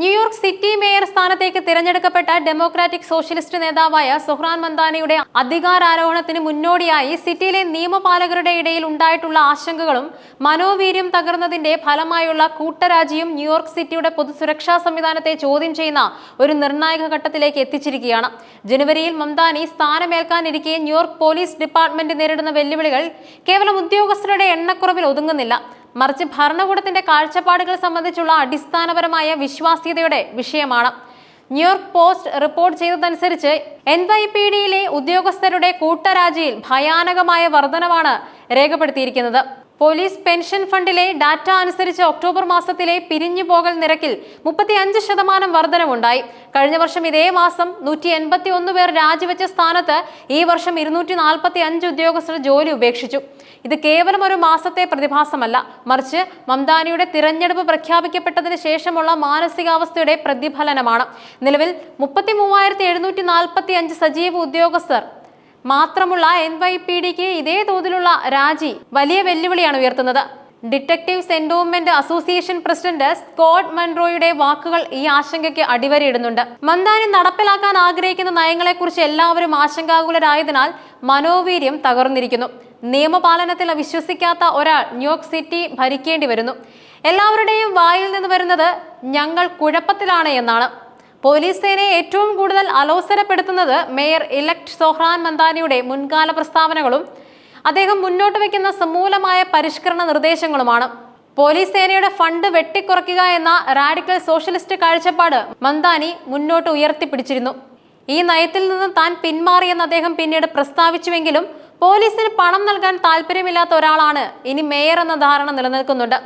New York city mayor സ്ഥാനത്തേക്ക് തിരഞ്ഞെടുക്കപ്പെട്ട democratic socialist നേതാവായ സുഹ്റാൻ മന്ദാനയുടെ അധികാരാരോഹണത്തിന് മുന്നോടിയായി സിറ്റിയിലെ നിയമപാലകരുടെ ഇടയിൽ ഉണ്ടായിട്ടുള്ള ആശങ്കകളും മനോവീര്യം തകർന്നതിന്റെ ഫലമായുള്ള കൂട്ടരാജിയും ന്യൂയോർക്ക് സിറ്റിയുടെ പൊതുസുരക്ഷാ സംവിധാനത്തെ ചോദ്യം ചെയ്യുന്ന ഒരു നിർണായക ഘട്ടത്തിലേക്ക് എത്തിച്ചിരിക്കുകയാണ്. ജനുവരിയിൽ മംദാനി സ്ഥാനമേൽക്കാനിരിക്കെ ന്യൂയോർക്ക് പോലീസ് ഡിപ്പാർട്ട്മെന്റ് നേരിടുന്ന വെല്ലുവിളികൾ കേവലം ഉദ്യോഗസ്ഥരുടെ എണ്ണക്കുറവിൽ ഒതുങ്ങുന്നില്ല. മറിച്ച് ഭരണകൂടത്തിന്റെ കാഴ്ചപ്പാടുകൾ സംബന്ധിച്ചുള്ള അടിസ്ഥാനപരമായ വിശ്വാസ്യതയുടെ വിഷയമാണ്. ന്യൂയോർക്ക് പോസ്റ്റ് റിപ്പോർട്ട് ചെയ്തതനുസരിച്ച് എൻ വൈ പി ഡിയിലെ ഉദ്യോഗസ്ഥരുടെ കൂട്ടരാജിയിൽ ഭയാനകമായ വർധനവാണ് രേഖപ്പെടുത്തിയിരിക്കുന്നത്. പോലീസ് പെൻഷൻ ഫണ്ടിലെ ഡാറ്റ അനുസരിച്ച് ഒക്ടോബർ മാസത്തിലെ പിരിഞ്ഞു പോകൽ നിരക്കിൽ മുപ്പത്തി അഞ്ച് ശതമാനം വർധനമുണ്ടായി കഴിഞ്ഞ വർഷം ഇതേ മാസം നൂറ്റി എൺപത്തി ഒന്ന് പേർ രാജിവെച്ച സ്ഥാനത്ത് ഈ വർഷം ഇരുന്നൂറ്റി നാൽപ്പത്തി അഞ്ച് ഉദ്യോഗസ്ഥർ ജോലി ഉപേക്ഷിച്ചു. ഇത് കേവലം ഒരു മാസത്തെ പ്രതിഭാസമല്ല. മറിച്ച് മംദാനിയുടെ തിരഞ്ഞെടുപ്പ് പ്രഖ്യാപിക്കപ്പെട്ടതിന് ശേഷമുള്ള മാനസികാവസ്ഥയുടെ പ്രതിഫലനമാണ്. നിലവിൽ മുപ്പത്തി മൂവായിരത്തി എഴുന്നൂറ്റി നാൽപ്പത്തി അഞ്ച് സജീവ ഉദ്യോഗസ്ഥർ മാത്രമുള്ള എൻ വൈ പി ഡിക്ക് ഇതേ തോതിലുള്ള രാജി വലിയ വെല്ലുവിളിയാണ് ഉയർത്തുന്നത്. Detective endowment association president Scott മൺറോയുടെ വാക്കുകൾ ഈ ആശങ്കയ്ക്ക് അടിവരയിടുന്നുണ്ട്. മന്ദാനി നടപ്പിലാക്കാൻ ആഗ്രഹിക്കുന്ന നയങ്ങളെക്കുറിച്ച് എല്ലാവരും ആശങ്കാകുലരായതിനാൽ മനോവീര്യം തകർന്നിരിക്കുന്നു. നിയമപാലനത്തിൽ വിശ്വസിക്കാത്ത ഒരാൾ ന്യൂയോർക്ക് സിറ്റി ഭരിക്കേണ്ടി വരുന്നു. എല്ലാവരുടെയും വായിൽ നിന്ന് വരുന്നത് ഞങ്ങൾ കുഴപ്പത്തിലാണ് എന്നാണ്. പോലീസ് സേനയെ ഏറ്റവും കൂടുതൽ അലോസരപ്പെടുത്തുന്നത് മേയർ ഇലക്ട് സോഹ്റാൻ മന്ദാനിയുടെ മുൻകാല പ്രസ്താവനകളും അദ്ദേഹം മുന്നോട്ട് വയ്ക്കുന്ന സമൂലമായ പരിഷ്കരണ നിർദ്ദേശങ്ങളുമാണ്. പോലീസ് സേനയുടെ ഫണ്ട് വെട്ടിക്കുറയ്ക്കുക എന്ന റാഡിക്കൽ സോഷ്യലിസ്റ്റ് കാഴ്ചപ്പാട് മന്ദാനി മുന്നോട്ട് ഉയർത്തിപ്പിടിച്ചിരുന്നു. ഈ നയത്തിൽ നിന്ന് താൻ പിന്മാറിയെന്ന് അദ്ദേഹം പിന്നീട് പ്രസ്താവിച്ചുവെങ്കിലും പോലീസിന് പണം നൽകാൻ താല്പര്യമില്ലാത്ത ഒരാളാണ് ഇനി മേയർ എന്ന ധാരണ നിലനിൽക്കുന്നുണ്ട്.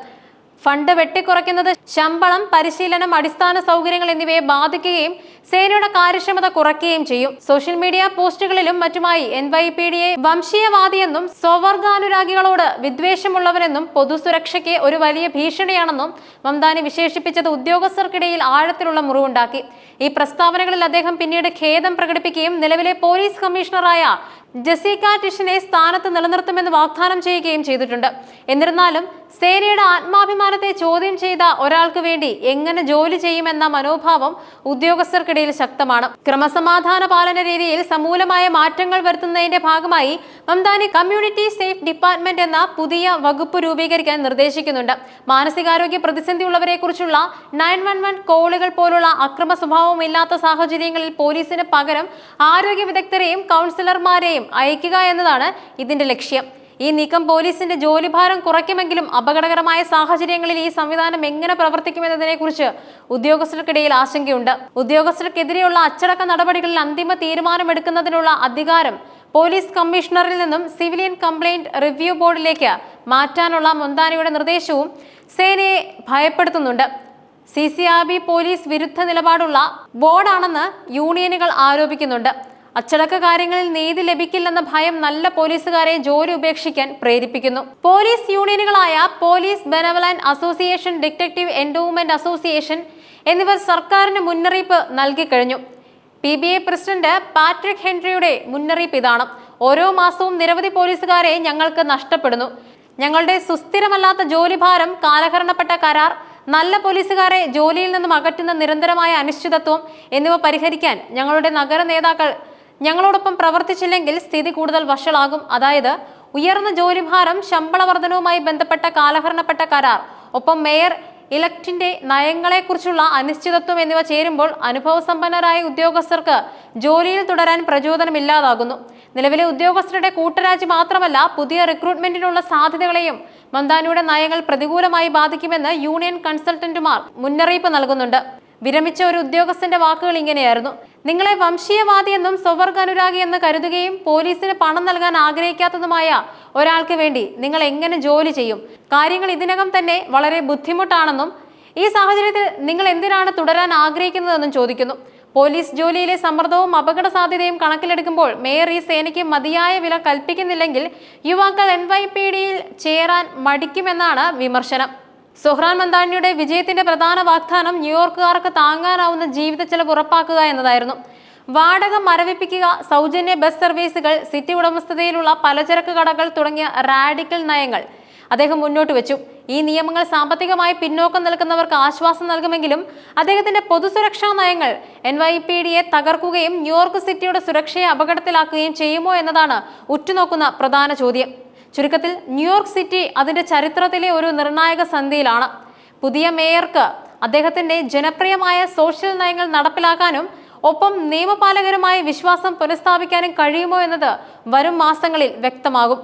ഫണ്ട് വെട്ടിക്കുറയ്ക്കുന്നത് ശമ്പളം പരിശീലനം അടിസ്ഥാന സൗകര്യങ്ങൾ എന്നിവയെ ബാധിക്കുകയും സേനയുടെ കാര്യക്ഷമത കുറയ്ക്കുകയും ചെയ്യും. സോഷ്യൽ മീഡിയ പോസ്റ്റുകളിലും മറ്റുമായി എൻ വൈ പി ഡിയെ വംശീയവാദിയെന്നും സ്വവർഗാനുരാഗികളോട് വിദ്വേഷമുള്ളവരെന്നും പൊതുസുരക്ഷയ്ക്ക് ഒരു വലിയ ഭീഷണിയാണെന്നും മംദാനി വിശേഷിപ്പിച്ചത് ഉദ്യോഗസ്ഥർക്കിടയിൽ ആഴത്തിലുള്ള മുറിവുണ്ടാക്കി. ഈ പ്രസ്താവനകളിൽ അദ്ദേഹം പിന്നീട് ഖേദം പ്രകടിപ്പിക്കുകയും നിലവിലെ പോലീസ് കമ്മീഷണറായ ജസീക ടിഷനെ സ്ഥാനത്ത് നിലനിർത്തുമെന്ന് വാഗ്ദാനം ചെയ്യുകയും ചെയ്തിട്ടുണ്ട്. എന്നിരുന്നാലും സേനയുടെ ആത്മാഭിമാനത്തെ ചോദ്യം ചെയ്ത ഒരാൾക്ക് വേണ്ടി എങ്ങനെ ജോലി ചെയ്യുമെന്ന മനോഭാവം ഉദ്യോഗസ്ഥർക്കിടയിൽ ശക്തമാണ്. ക്രമസമാധാന പാലന രീതിയിൽ സമൂലമായ മാറ്റങ്ങൾ വരുത്തുന്നതിന്റെ ഭാഗമായി മംദാനി കമ്മ്യൂണിറ്റി സേഫ് ഡിപ്പാർട്ട്മെന്റ് എന്ന പുതിയ വകുപ്പ് രൂപീകരിക്കാൻ നിർദ്ദേശിക്കുന്നുണ്ട്. മാനസികാരോഗ്യ പ്രതിസന്ധിയുള്ളവരെ കുറിച്ചുള്ള നയൻ വൺ വൺ കോളുകൾ പോലുള്ള അക്രമ സ്വഭാവം ഇല്ലാത്ത സാഹചര്യങ്ങളിൽ പോലീസിന് പകരം ആരോഗ്യ വിദഗ്ധരെയും കൗൺസിലർമാരെയും അയക്കുക എന്നതാണ് ഇതിന്റെ ലക്ഷ്യം. ഈ നീക്കം പോലീസിന്റെ ജോലിഭാരം കുറയ്ക്കുമെങ്കിലും അപകടകരമായ സാഹചര്യങ്ങളിൽ ഈ സംവിധാനം എങ്ങനെ പ്രവർത്തിക്കുമെന്നതിനെക്കുറിച്ച് ഉദ്യോഗസ്ഥർക്കിടയിൽ ആശങ്കയുണ്ട്. ഉദ്യോഗസ്ഥർക്കെതിരെയുള്ള അച്ചടക്ക നടപടികളിൽ അന്തിമ തീരുമാനമെടുക്കുന്നതിനുള്ള അധികാരം പോലീസ് കമ്മീഷണറിൽ നിന്നും സിവിലിയൻ കംപ്ലയിന്റ് റിവ്യൂ ബോർഡിലേക്ക് മാറ്റാനുള്ള മൊന്താനയുടെ നിർദ്ദേശവും സേനയെ ഭയപ്പെടുത്തുന്നുണ്ട്. C C R B police വിരുദ്ധ നിലപാടുള്ള ബോർഡാണെന്ന് യൂണിയനുകൾ ആരോപിക്കുന്നുണ്ട്. അച്ചടക്ക കാര്യങ്ങളിൽ നീതി ലഭിക്കില്ലെന്ന ഭയം നല്ല പോലീസുകാരെ ജോലി ഉപേക്ഷിക്കാൻ പ്രേരിപ്പിക്കുന്നു. Police യൂണിയനുകളായ police benevolent association detective endowment association എന്നിവർ സർക്കാരിന് മുന്നറിയിപ്പ് നൽകിക്കഴിഞ്ഞു P B A president Patrick ഹെൻറിയുടെ മുന്നറിയിപ്പ് ഇതാണ്. ഓരോ മാസവും നിരവധി പോലീസുകാരെ ഞങ്ങൾക്ക് നഷ്ടപ്പെടുന്നു. ഞങ്ങളുടെ സുസ്ഥിരമല്ലാത്ത ജോലിഭാരം കാലഹരണപ്പെട്ട കരാർ നല്ല പോലീസുകാരെ ജോലിയിൽ നിന്നും അകറ്റുന്ന നിരന്തരമായ അനിശ്ചിതത്വം എന്നിവ പരിഹരിക്കാൻ ഞങ്ങളുടെ നഗര നേതാക്കൾ ഞങ്ങളോടൊപ്പം പ്രവർത്തിച്ചില്ലെങ്കിൽ സ്ഥിതി കൂടുതൽ വഷളാകും. അതായത് ഉയർന്ന ജോലിഭാരം ശമ്പള വർധനവുമായി ബന്ധപ്പെട്ട കാലഹരണപ്പെട്ട കരാർ ഒപ്പം മേയർ ഇലക്റ്റിന്റെ നയങ്ങളെക്കുറിച്ചുള്ള അനിശ്ചിതത്വം എന്നിവ ചേരുമ്പോൾ അനുഭവസമ്പന്നരായ ഉദ്യോഗസ്ഥർക്ക് ജോലിയിൽ തുടരാൻ പ്രചോദനമില്ലാതാകുന്നു. നിലവിലെ ഉദ്യോഗസ്ഥരുടെ കൂട്ടരാജി മാത്രമല്ല പുതിയ റിക്രൂട്ട്മെന്റിനുള്ള സാധ്യതകളെയും മന്ദാനിയുടെ നയങ്ങൾ പ്രതികൂലമായി ബാധിക്കുമെന്ന് യൂണിയൻ കൺസൾട്ടന്റുമാർ മുന്നറിയിപ്പ് നൽകുന്നുണ്ട്. വിരമിച്ച ഒരു ഉദ്യോഗസ്ഥന്റെ വാക്കുകൾ ഇങ്ങനെയായിരുന്നു. നിങ്ങളെ വംശീയവാദിയെന്നും സ്വവർഗ അനുരാഗി എന്ന് കരുതുകയും പോലീസിന് പണം നൽകാൻ ആഗ്രഹിക്കാത്തതുമായ ഒരാൾക്ക് വേണ്ടി നിങ്ങൾ എങ്ങനെ ജോലി ചെയ്യും? കാര്യങ്ങൾ ഇതിനകം തന്നെ വളരെ ബുദ്ധിമുട്ടാണെന്നും ഈ സാഹചര്യത്തിൽ നിങ്ങൾ എന്തിനാണ് തുടരാൻ ആഗ്രഹിക്കുന്നതെന്നും ചോദിക്കുന്നു. പോലീസ് ജോലിയിലെ സമ്മർദ്ദവും അപകട സാധ്യതയും കണക്കിലെടുക്കുമ്പോൾ മേയർ ഈ സേനയ്ക്ക് മതിയായ വില കൽപ്പിക്കുന്നില്ലെങ്കിൽ യുവാക്കൾ എൻ വൈ പി ഡിയിൽ ചേരാൻ മടിക്കുമെന്നാണ് വിമർശനം. സുഹ്റാൻ മന്ദാനിയുടെ വിജയത്തിന്റെ പ്രധാന വാഗ്ദാനം ന്യൂയോർക്കുകാർക്ക് താങ്ങാനാവുന്ന ജീവിത ചെലവ് ഉറപ്പാക്കുക എന്നതായിരുന്നു. വാടക മരവിപ്പിക്കുക സൗജന്യ ബസ് സർവീസുകൾ സിറ്റി ഉടമസ്ഥതയിലുള്ള പലചരക്ക് കടകൾ തുടങ്ങിയ റാഡിക്കൽ നയങ്ങൾ അദ്ദേഹം മുന്നോട്ട് വെച്ചു. ഈ നിയമങ്ങൾ സാമ്പത്തികമായി പിന്നോക്കം നിൽക്കുന്നവർക്ക് ആശ്വാസം നൽകുമെങ്കിലും അദ്ദേഹത്തിന്റെ പൊതുസുരക്ഷാ നയങ്ങൾ എൻ വൈ പി ഡിയെ തകർക്കുകയും ന്യൂയോർക്ക് സിറ്റിയുടെ സുരക്ഷയെ അപകടത്തിലാക്കുകയും ചെയ്യുമോ എന്നതാണ് ഉറ്റുനോക്കുന്ന പ്രധാന ചോദ്യം. ചുരുക്കത്തിൽ ന്യൂയോർക്ക് സിറ്റി അതിന്റെ ചരിത്രത്തിലെ ഒരു നിർണായക സന്ധിയിലാണ്. പുതിയ മേയർക്ക് അദ്ദേഹത്തിന്റെ ജനപ്രിയമായ സോഷ്യൽ നയങ്ങൾ നടപ്പിലാക്കാനും ഒപ്പം നിയമപാലകരുമായ വിശ്വാസം പുനഃസ്ഥാപിക്കാനും കഴിയുമോ എന്നത് വരും മാസങ്ങളിൽ വ്യക്തമാകും.